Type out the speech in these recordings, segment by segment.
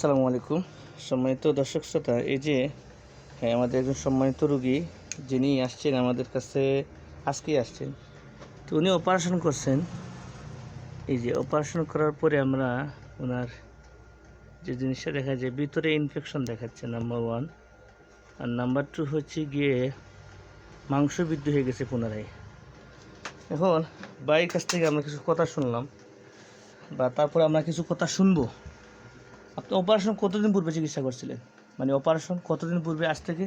আসসালামু আলাইকুম। সম্মানিত দর্শক শ্রোতা, এই যে হ্যাঁ আমাদের একজন সম্মানিত রুগী, যিনি আসছেন আমাদের কাছে, আজকেই আসছেন। তো উনি অপারেশন করছেন। এই যে অপারেশন করার পরে আমরা ওনার যে জিনিসটা দেখা যায়, ভিতরে ইনফেকশন দেখাচ্ছে নাম্বার ওয়ান আর নাম্বার টু হচ্ছে গিয়ে মাংস বৃদ্ধি হয়ে গেছে পুনরায়। এখন বাইরের কাছ থেকে আমরা কিছু কথা শুনলাম, বা তারপরে আমরা কিছু কথা শুনব। আপনি অপারেশন কতদিন পূর্বে চিকিৎসা করছিলেন? মানে অপারেশন কতদিন পূর্বে আজ থেকে?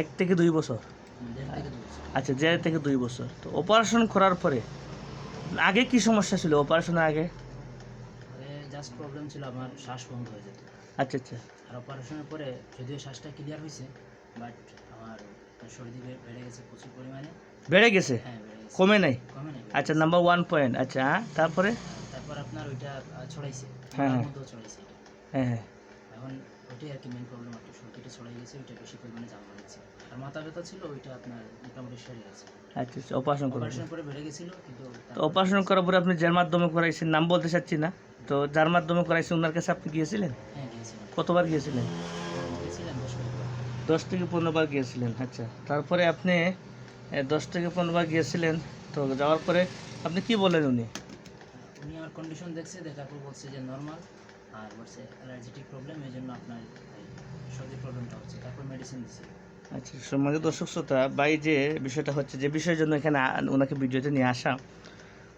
এক থেকে দুই বছর? আচ্ছা দেড় থেকে দুই বছর। তো অপারেশন করার পরে আগে কি সমস্যা ছিল অপারেশনের আগে? জাস্ট প্রবলেম ছিল আমার শ্বাস বন্ধ হয়ে যেত। আচ্ছা আচ্ছা। আর অপারেশনের পরে যদিও শ্বাসটা ক্লিয়ার হয়েছে বাট আমার সর্দি বেড়ে গেছে প্রচুর পরিমাণে। বেড়ে গেছে? হ্যাঁ কমে নাই? কমে নাই আচ্ছা নাম্বার ওয়ান পয়েন্ট আচ্ছা হ্যাঁ তারপরে? তারপর আপনার ওইটা ছড়াইছে। হ্যাঁ, হ্যাঁ। ছড়াইছে হ্যাঁ হ্যাঁ। এখন ওইটাই আর কি মেন প্রবলেম আর কি সর্দিটা ছড়াই গেছে ওইটা বেশি পরিমাণে জাম হয়েছে আর মাথা ব্যথা ছিল ওইটা আপনার মোটামুটি সেরে গেছে। আচ্ছা আচ্ছা অপারেশন করবেন অপারেশনের পরে বেড়ে গেছিল কিন্তু তো অপারেশন করার পরে আপনি যার মাধ্যমে করাইছেন নাম বলতে চাচ্ছি না। তো যার মাধ্যমে করাইছেন ওনার কাছে আপনি গিয়েছিলেন? হ্যাঁ গিয়েছিলাম। কতবার গিয়েছিলেন? গিয়েছিলাম দশ দশ থেকে পনেরো বার গিয়েছিলেন আচ্ছা। তারপরে আপনি দশ থেকে পনেরো বার গিয়েছিলেন তো যাওয়ার পরে আপনি কি বলেন উনি? উনি আমার কন্ডিশন দেখছে দেখার পর বলছে যে নর্মাল আর বলছে অ্যালার্জেটিক প্রবলেম এই জন্য আপনার এই সর্দির প্রবলেমটা হচ্ছে। তারপর মেডিসিন দিচ্ছে আচ্ছা সম্মানিত দর্শক শ্রোতা বাই যে বিষয়টা হচ্ছে যে বিষয়ের জন্য এখানে ওনাকে ভিডিওতে নিয়ে আসা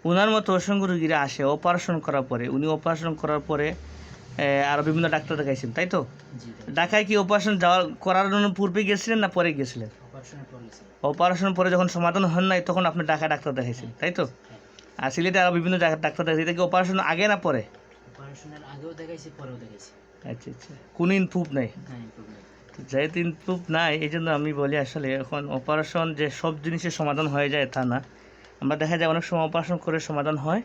ওনার মতো অসংখ্য রুগীরা আসে অপারেশন করার পরে। উনি অপারেশন করার পরে আরও বিভিন্ন ডাক্তার দেখাইছেন তাই তো? ঢাকায় কি অপারেশন যাওয়ার করার জন্য পূর্বে গিয়েছিলেন না পরে গিয়েছিলেন? অপারেশনের পর গেছে অপারেশন পরে যখন সমাধান হন নাই তখন আপনি ঢাকায় ডাক্তার দেখাইছেন তাই তো? আর সিলেটে আরও বিভিন্ন জায়গায় ডাক্তার দেখাইছে এটা কি অপারেশন আগে না পরে? অপারেশনের আগেও দেখাইছি পরেও দেখাইছি। আচ্ছা আচ্ছা। কোনো ইনপ্রুভ নাই? যেহেতু ইনপ্রুভ নাই এই জন্য আমি বলি আসলে এখন অপারেশন যে সব জিনিসের সমাধান হয়ে যায় তা না। আমরা দেখা যায় অনেক সময় অপারেশন করে সমাধান হয়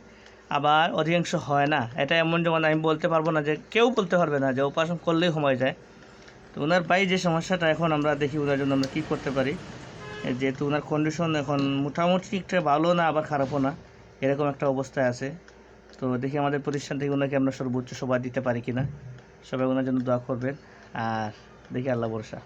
আবার অধিকাংশ হয় না। এটা এমন যেমন আমি বলতে পারব না যে কেউ বলতে পারবে না যে অপারেশন করলেই সময় যায়। তো ওনার পাই যে সমস্যাটা এখন আমরা দেখি ওনার জন্য আমরা কী করতে পারি। যেহেতু ওনার কন্ডিশন এখন মোটামুটি একটা ভালো না আবার খারাপও না। এরকম একটা অবস্থায় আছে। তো দেখি আমাদের প্রতিষ্ঠান থেকে ওনাকে আমরা সর্বোচ্চ সবাই দিতে পারি কিনা। সবাই ওনার জন্য দোয়া করবেন। আর দেখি আল্লাহ ভরসা।